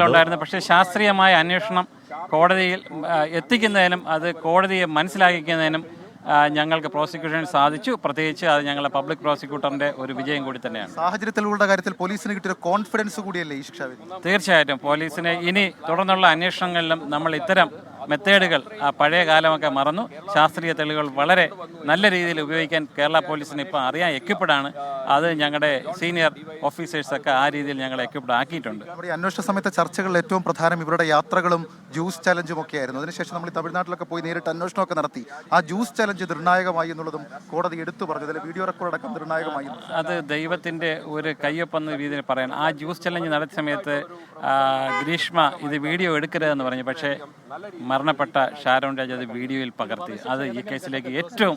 തെളിവുകളുണ്ടായിരുന്നു പക്ഷേ ശാസ്ത്രീയമായ അന്വേഷണം കോടതിയിൽ എത്തിക്കുന്നതിനും അത് കോടതിയെ മനസ്സിലാക്കിക്കുന്നതിനും ഞങ്ങൾക്ക് പ്രോസിക്യൂഷൻ സാധിച്ചു. പ്രത്യേകിച്ച് അത് ഞങ്ങളുടെ പബ്ലിക് പ്രോസിക്യൂട്ടറിന്റെ ഒരു വിജയം കൂടി തന്നെയാണ്. സാഹചര്യത്തിലുള്ള കാര്യത്തിൽ പോലീസിന് കിട്ടിയ കോൺഫിഡൻസ് കൂടിയല്ലേ ഈ ശിക്ഷ തീർച്ചയായിട്ടും. പോലീസിന് ഇനി തുടർന്നുള്ള അന്വേഷണങ്ങളിലും നമ്മൾ ഇത്തരം മെത്തേഡുകൾ ആ പഴയ കാലമൊക്കെ മറന്നു. ശാസ്ത്രീയ തെളിവുകൾ വളരെ നല്ല രീതിയിൽ ഉപയോഗിക്കാൻ കേരള പോലീസിന് ഇപ്പോൾ അറിയാൻ എക്യുപ്ഡാണ് അത് ഞങ്ങളുടെ സീനിയർ ഓഫീസേഴ്സൊക്കെ ആ രീതിയിൽ ഞങ്ങൾ എക്യുപ്ഡ് ആക്കിയിട്ടുണ്ട്. നമ്മുടെ അന്വേഷണ സമയത്തെ ചർച്ചകളിൽ ഏറ്റവും പ്രധാനം ഇവരുടെ യാത്രകളും ജ്യൂസ് ചലഞ്ചും ഒക്കെ ആയിരുന്നു അതിനുശേഷം നമ്മൾ തമിഴ്നാട്ടിലൊക്കെ പോയി നേരിട്ട് അന്വേഷണമൊക്കെ നടത്തി. ആ ജ്യൂസ് ചലഞ്ച് നിർണായകമായി എന്നുള്ളതും കോടതി എടുത്തു പറഞ്ഞു അതിലെ വീഡിയോ റെക്കോർഡ് അടക്കം നിർണായകമായി അത് ദൈവത്തിന്റെ ഒരു കയ്യൊപ്പെന്ന രീതിയിൽ പറയാൻ ആ ജ്യൂസ് ചലഞ്ച് നടത്തിയ സമയത്ത് ഗ്രീഷ്മ ഇത് വീഡിയോ എടുക്കരുതെന്ന് പറഞ്ഞു. പക്ഷേ മരണപ്പെട്ട ഷാരോൺ രാജ് അത് വീഡിയോയിൽ പകർത്തി. അത് ഈ കേസിലേക്ക് ഏറ്റവും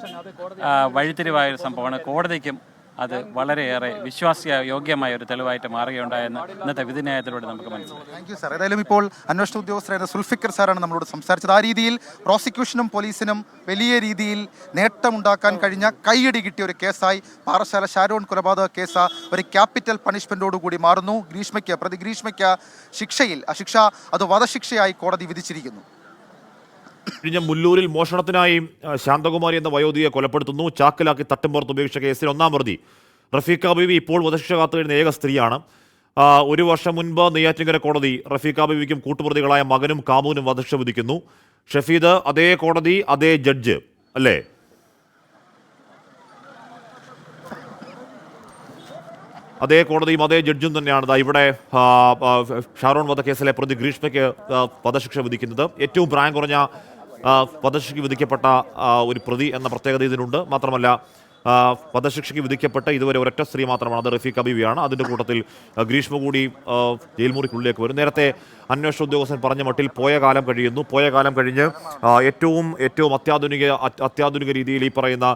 വഴിത്തിരിവായ ഒരു സംഭവമാണ്. കോടതിക്കും അത് വളരെയേറെ വിശ്വാസ്യ യോഗ്യമായ ഒരു തെളിവായിട്ട് മാറുകയുണ്ടായെന്ന് ഇന്നത്തെ വിധിന്യായത്തിലൂടെ നമുക്ക് മനസ്സിലാക്കാം താങ്ക് യു സാർ ഏതായാലും ഇപ്പോൾ അന്വേഷണ ഉദ്യോഗസ്ഥരായ സുൽഫിക്കർ സാറാണ് നമ്മളോട് സംസാരിച്ചത്. ആ രീതിയിൽ പ്രോസിക്യൂഷനും പോലീസിനും വലിയ രീതിയിൽ നേട്ടമുണ്ടാക്കാൻ കഴിഞ്ഞ കൈയടി കിട്ടിയ ഒരു കേസായി പാറശാല ഷാരോൺ കൊലപാതക കേസ് ഒരു ക്യാപിറ്റൽ പണിഷ്മെന്റോടുകൂടി മാറുന്നു. ഗ്രീഷ്മയ്ക്ക് പ്രതി ഗ്രീഷ്മയ്ക്ക് ശിക്ഷയിൽ ആ ശിക്ഷ അത് വധശിക്ഷയായി കോടതി വിധിച്ചിരിക്കുന്നു. കഴിഞ്ഞ മുല്ലൂരിൽ മോഷണത്തിനായി ശാന്തകുമാരി എന്ന വയോധികയെ കൊലപ്പെടുത്തുന്നു. ചാക്കിലാക്കി തട്ടിമ്പുറത്ത് ഉപേക്ഷിച്ച കേസിൽ ഒന്നാം പ്രതി. റഫീഖ ബീവി ഇപ്പോൾ വധശിക്ഷ കാത്തു കഴിഞ്ഞ ഏക സ്ത്രീയാണ്. ഒരു വർഷം മുൻപ് നെയ്യാറ്റിൻകര കോടതി റഫീഖ ബീവിക്കും കൂട്ടുപ്രതികളായ മകനും കാമുവിനും വധശിക്ഷ വിധിക്കുന്നു. ഷഫീദ് അതേ കോടതി അതേ ജഡ്ജ്. അല്ലേ? അതേ കോടതിയും അതേ ജഡ്ജും തന്നെയാണ്. ഇവിടെ ഷാറോൺ വധക്കേസിലെ പ്രതി ഗ്രീഷ്മയ്ക്ക് വധശിക്ഷ വിധിക്കുന്നത്. ഏറ്റവും പ്രായം കുറഞ്ഞ വധശിക്ഷയ്ക്ക് വിധിക്കപ്പെട്ട ഒരു പ്രതി എന്ന പ്രത്യേകത ഇതിനുണ്ട്. മാത്രമല്ല വധശിക്ഷയ്ക്ക് വിധിക്കപ്പെട്ട ഇതുവരെ ഒരൊറ്റ സ്ത്രീ മാത്രമാണ്. അത് റഫീഖ് അബീവിയാണ് അതിന്റെ കൂട്ടത്തിൽ ഗ്രീഷ്മ കൂടി ജയിൽമുറിക്കുള്ളിലേക്ക് വരും. നേരത്തെ അന്വേഷണ ഉദ്യോഗസ്ഥൻ പറഞ്ഞ മട്ടിൽ പോയ കാലം കഴിയുന്നു. പോയ കാലം കഴിഞ്ഞ് ഏറ്റവും ഏറ്റവും അത്യാധുനിക അത്യാധുനിക രീതിയിൽ ഈ പറയുന്ന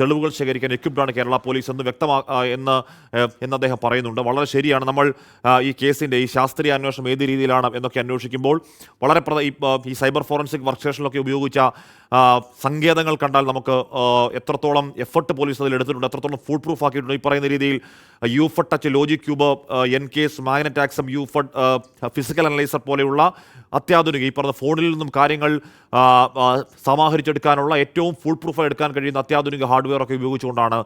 തെളിവുകൾ ശേഖരിക്കാൻ എക്യുപ്ഡാണ് കേരള പോലീസ് എന്ന് വ്യക്തമാ എന്ന് എന്ന് അദ്ദേഹം പറയുന്നുണ്ട്. വളരെ ശരിയാണ്. നമ്മൾ ഈ കേസിന്റെ ഈ ശാസ്ത്രീയ അന്വേഷണം ഏത് രീതിയിലാണ് എന്നൊക്കെ അന്വേഷിക്കുമ്പോൾ വളരെ ഈ, സൈബർ ഫോറൻസിക് വർക്ക് സ്റ്റേഷനിലൊക്കെ ഉപയോഗിച്ച സങ്കേതങ്ങൾ കണ്ടാൽ നമുക്ക് എത്രത്തോളം എഫർട്ട് പോലീസ് അതിൽ എടുത്തിട്ടുണ്ട് എത്രത്തോളം ഫുൾ പ്രൂഫ് ആക്കിയിട്ടുണ്ട്. ഈ പറയുന്ന രീതിയിൽ യൂഫഡ് ടച്ച് ലോജിക് ക്യൂബ് എൻ കേസ് മാഗ്നറ്റ് ആക്സം ഫട്ട് ഫിസിക്കൽ അനലൈസർ പോലെയുള്ള അത്യാധുനിക ഈ പറഞ്ഞ ഫോണിൽ നിന്നും കാര്യങ്ങൾ സമാഹരിച്ചെടുക്കാനുള്ള ഏറ്റവും ഫുൾ പ്രൂഫ് എടുക്കാൻ കഴിയുന്ന അത്യാധുനിക ഹാർഡ്വെയർ ഒക്കെ ഉപയോഗിച്ചുകൊണ്ടാണ്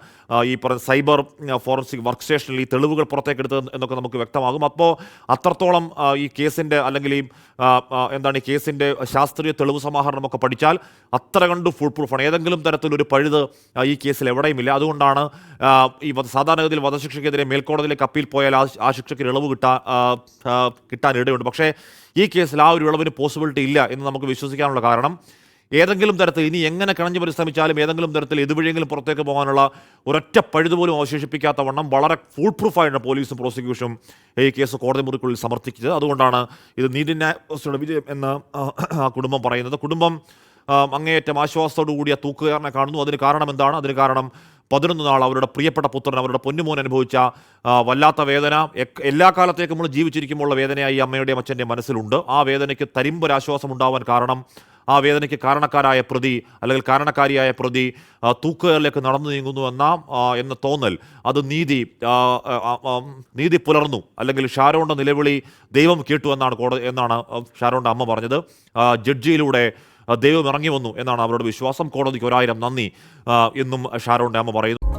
ഈ പറഞ്ഞ സൈബർ ഫോറൻസിക് വർക്ക് സ്റ്റേഷനിൽ ഈ തെളിവുകൾ പുറത്തേക്ക് എടുത്തത് എന്നൊക്കെ നമുക്ക് വ്യക്തമാകും. അപ്പോൾ അത്രത്തോളം ഈ കേസിന്റെ അല്ലെങ്കിൽ ഈ എന്താണ് ഈ കേസിന്റെ ശാസ്ത്രീയ തെളിവ് സമാഹരണമൊക്കെ പഠിച്ചാൽ അത്ര കണ്ട് ഫുൾ പ്രൂഫാണ് ഏതെങ്കിലും തരത്തിലൊരു പഴുത് ഈ കേസിൽ എവിടെയുമില്ല അതുകൊണ്ടാണ് ഈ സാധാരണഗതിയിൽ വധശിക്ഷയ്ക്കെതിരെ മേൽക്കോടതിയിലേക്ക് അപ്പീൽ പോയാൽ ആ ശിക്ഷയ്ക്ക് ഇളവ് കിട്ടാൻ കിട്ടാനിടയുണ്ട് പക്ഷേ ഈ കേസിൽ ആ ഒരു ഇളവിന് പോസിബിലിറ്റി ഇല്ല എന്ന് നമുക്ക് വിശ്വസിക്കാനുള്ള കാരണം ഏതെങ്കിലും തരത്തിൽ ഇനി എങ്ങനെ കിണഞ്ഞു പരിശ്രമിച്ചാലും ഏതെങ്കിലും തരത്തിൽ ഇതുവഴിയെങ്കിലും പുറത്തേക്ക് പോകാനുള്ള ഒരൊറ്റ പഴുത് പോലും അവശേഷിപ്പിക്കാത്ത വണ്ണം വളരെ ഫുൾ പ്രൂഫായിട്ട് പോലീസും പ്രോസിക്യൂഷനും ഈ കേസ് കോടതി മുറിക്കുള്ളിൽ സമർത്ഥിച്ചത്. അതുകൊണ്ടാണ് ഇത് നീതിന്യായ വിജയം എന്ന് ആ, കുടുംബം പറയുന്നത്. കുടുംബം അങ്ങേയറ്റം ആശ്വാസത്തോടു കൂടിയ തൂക്കുകാരനെ കാണുന്നു. അതിന് കാരണം എന്താണ്? അതിന് കാരണം പതിനൊന്ന് നാൾ അവരുടെ പ്രിയപ്പെട്ട പുത്രൻ അവരുടെ പൊന്നുമോൻ അനുഭവിച്ച വല്ലാത്ത വേദന. എല്ലാ കാലത്തേക്കും നമ്മൾ ജീവിച്ചിരിക്കുമ്പോൾ വേദനയായി അമ്മയുടെയും അച്ഛന്റെയും മനസ്സിലുണ്ട്. ആ വേദനയ്ക്ക് തരിമ്പൊരാശ്വാസം ഉണ്ടാവാൻ കാരണം ആ വേദനയ്ക്ക് കാരണക്കാരായ പ്രതി അല്ലെങ്കിൽ കാരണക്കാരിയായ പ്രതി തൂക്കുകളിലേക്ക് നടന്നു നീങ്ങുന്നു എന്ന എന്ന തോന്നൽ. അത് നീതി നീതി പുലർന്നു. അല്ലെങ്കിൽ ഷാരോണ്ട നിലവിളി ദൈവം കേട്ടു എന്നാണ് കോടതി എന്നാണ് ഷാരോണിന്റെ അമ്മ പറഞ്ഞത്. ജഡ്ജിയിലൂടെ ദൈവം ഇറങ്ങി വന്നു എന്നാണ് അവരുടെ വിശ്വാസം. കോടതിക്ക് ഒരായിരം നന്ദി എന്നും ഷാരോന്റെ അമ്മ പറയുന്നു.